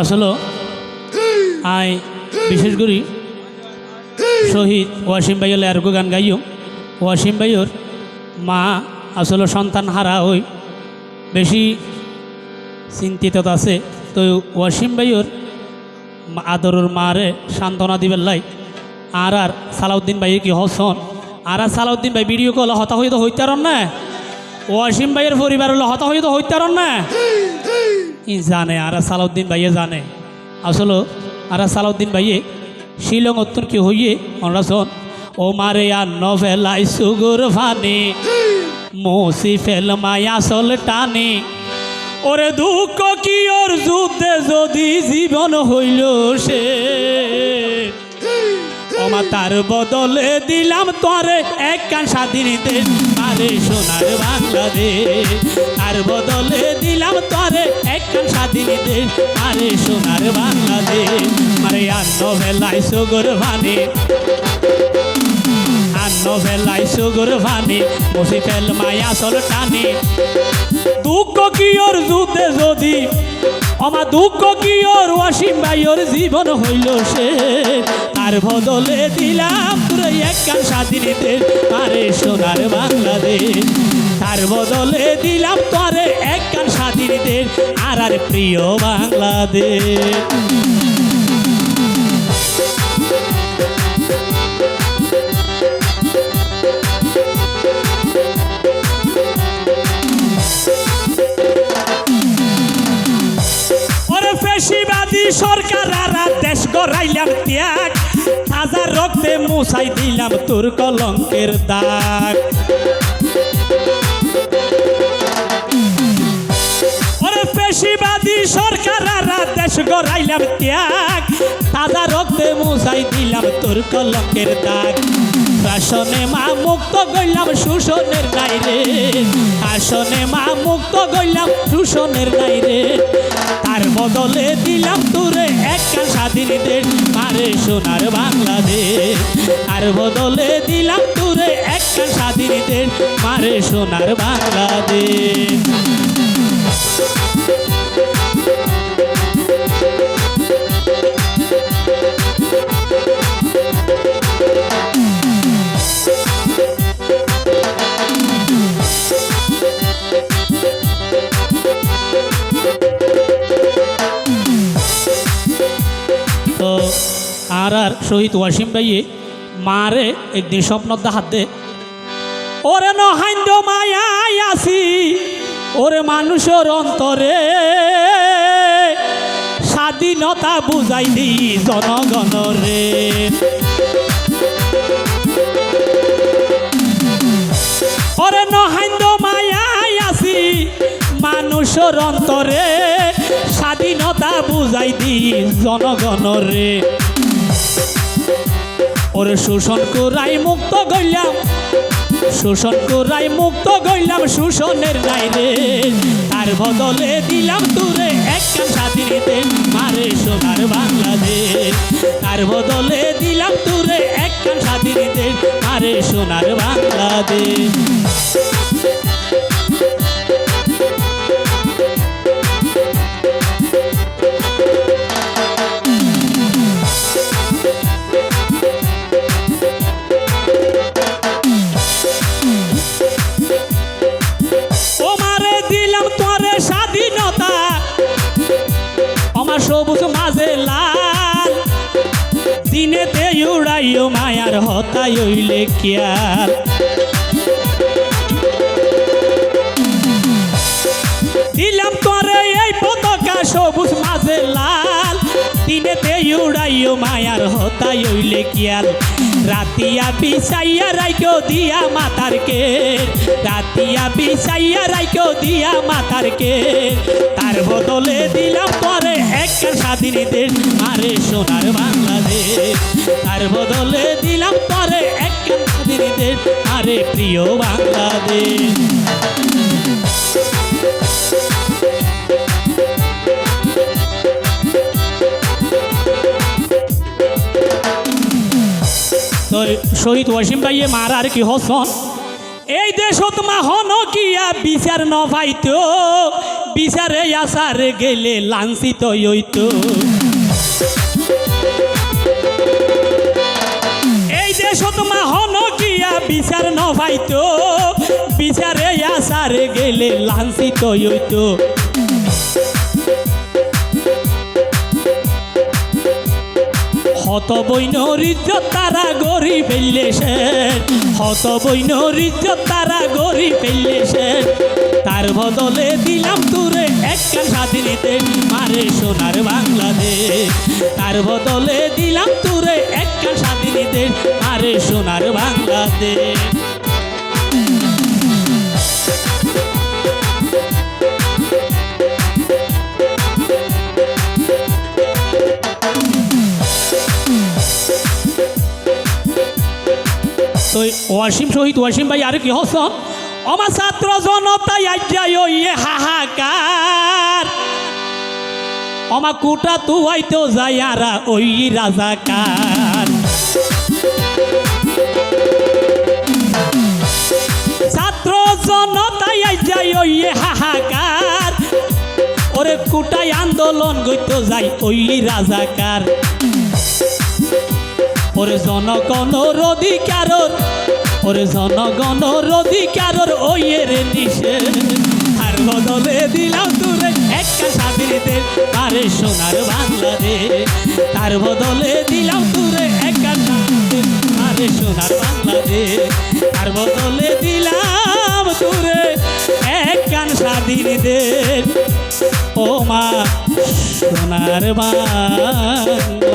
আসলে। আই, বিশেষ করি শহীদ ওয়াসিম ভাইয়ের এরকম গান গাইও। ওয়াসিম ভাইয়ের মা আসলে সন্তান হারা হই। বেশি চিন্তিত আছে। তো ওয়াসিম ভাইয়ের আদরের মারে সান্ত্বনা দিবেন লাই। আর আর সালাউদ্দিন ভাই কি হসন? আর আর সালাউদ্দিন ভাই ভিডিও কল হতা হইতো হইতারন না? ওয়াসিম ভাইয়ের পরিবার হলো হতা হইতো হইতারন না? ই জানে, আর সালাউদ্দিন ভাইয়ে জানে। আসলে আর সালাউদ্দিন ভাইয়ে শিলং উত্তর কি হইয়ে অনরাসন ও মারে আর নভেলাই সুগুর ফানি মৌসি ফেল মায়া সল টানি। ওরে দুঃখ কি ওর যুদ্ধে যদি জীবন হইল সে? ওমা তার বদলে দিলাম তোরে এক কান স্বাধীনতে আরে সোনার বাংলাদেশ। তার বদলে দিলাম তোরে এক কান স্বাধীনতে আরে সোনার বাংলাদেশ, আরে আর নভেলায় সুগর ভানে। আর নভেলায় সুগর ভানে বসে ফেল মায়া টানে। দুঃখ কি ওর যদি? আমার দুঃখ কি ওর জীবন হইল সে? আর বদলে দিলাম তোর এক কান স্বাধীনতে আরে সোনার বাংলাদেশ, তার বদলে দিলাম তোরে এক স্বাধীনতে আর আর প্রিয় বাংলাদেশ। সরকার ত্যাগ। হাজার রক্তে মুছাই দিলাম তোর কলঙ্কের দাগ। পেশিবাদী সরকার আর দেশ গড়াইলাম ত্যাগ। তাজা রক্তে মুছাই দিলাম তোর কলকের দাগ। শাসনে মা মুক্ত গইলাম শোষণের নাই রে আসনে মা মুক্ত গইলাম শোষণের নাই রে তার বদলে দিলাম তোরে এক কান স্বাধীন দেশ, মারে সোনার বাংলাদেশ। তার বদলে দিলাম তোরে এক কান স্বাধীন দেশ, মারে সোনার বাংলাদেশ। আর শহীদ ওয়াসিম ভাইয়ে, মারে একদিন স্বপ্ন হাত দে ওরে নহাইন্দ মায়াই আসি, ওরে মানুষের অন্তরে। স্বাধীনতা বুঝাই দি জনগণরে ওরে নহাইন্দ মায়াই আসি, মানুষের অন্তরে। স্বাধীনতা বুঝাই দি জনগণরে ওরে শোষণ করাই মুক্ত গইলাম। শোষণ করাই মুক্ত গইলাম শোষণের নাই রে তার বদলে দিলাম তুরে এক কান স্বাধীনতে মারে সোনার বাংলাদেশ। তার বদলে দিলাম তুরে এক কান স্বাধীনতে মারে সোনার বাংলাদেশ। সবুজ মাঝে লাল। দিনেতে উড়াইও মায়ার হতাই হইলে কিয়ার দিলাম তোরে এই পতাকা সবুজ মাঝে লাল। দিনেতে উড়াইও মায়ার হতাই হইলে কিয়াল রাতিয়া বিছাইয়া রাইকো দিয়া মাতার কে রাতিয়া বিছাইয়া রাইকো দিয়া মাতার কে তার বদলে দিলাম পরে এক স্বাধীন দেশ আরে সোনার বাংলাদেশ। তার বদলে দিলাম পরে এক স্বাধীন দেশ আরে প্রিয় বাংলাদেশ। শহীদ ওয়াসিম ভাইয়ে মারার কি হসন? এই দেশত মাহন কিয়া বিচার ন পাইতো, বিচারে আসার গেলে লাঞ্ছিত হইতো। এই দেশত মাহন গিয়া বিচার ন পাইতো, বিচারে আসার গেলে লাঞ্ছিত হইতো। হত বৈনর ইজ্জত তারা গরি ফেললে সে। হত বৈনর ইজ্জত তারা গরি ফেললে সে। তার বদলে দিলাম দূরে একটা স্বাধীনতে মারে সোনার বাংলাদেশ। তার বদলে দিলাম দূরে একটা স্বাধীনতে মারে সোনার বাংলাদেশ। ওয়াসিম শহীদ ওয়াসিম ভাই, আর কি হস আমার ছাত্র জনতাই আজ্ঞায় ইয়ে হাহাকার। আমার কুটা হয়তো যাই আরা ওই রাজাকার। ছাত্র জনতাই আজ্ঞায় ইয়ে হাহাকার। ওরে কুটাই আন্দোলন গইতো যাই ওই রাজাকার। ওরে জনগণর অধিকারর ওরে জনগণর অধিকারর ওইয়ের নিষে আর বদলে দিলাম তোরে একটা স্বাধীনদের আরে সোনার বাংলাদেশ। তার বদলে দিলাম তোরে একটা আরে সোনার বাংলাদেশ। তার বদলে দিলাম তোরে একখান স্বাধীনদের ও মা, সোনার বাংলাদেশ।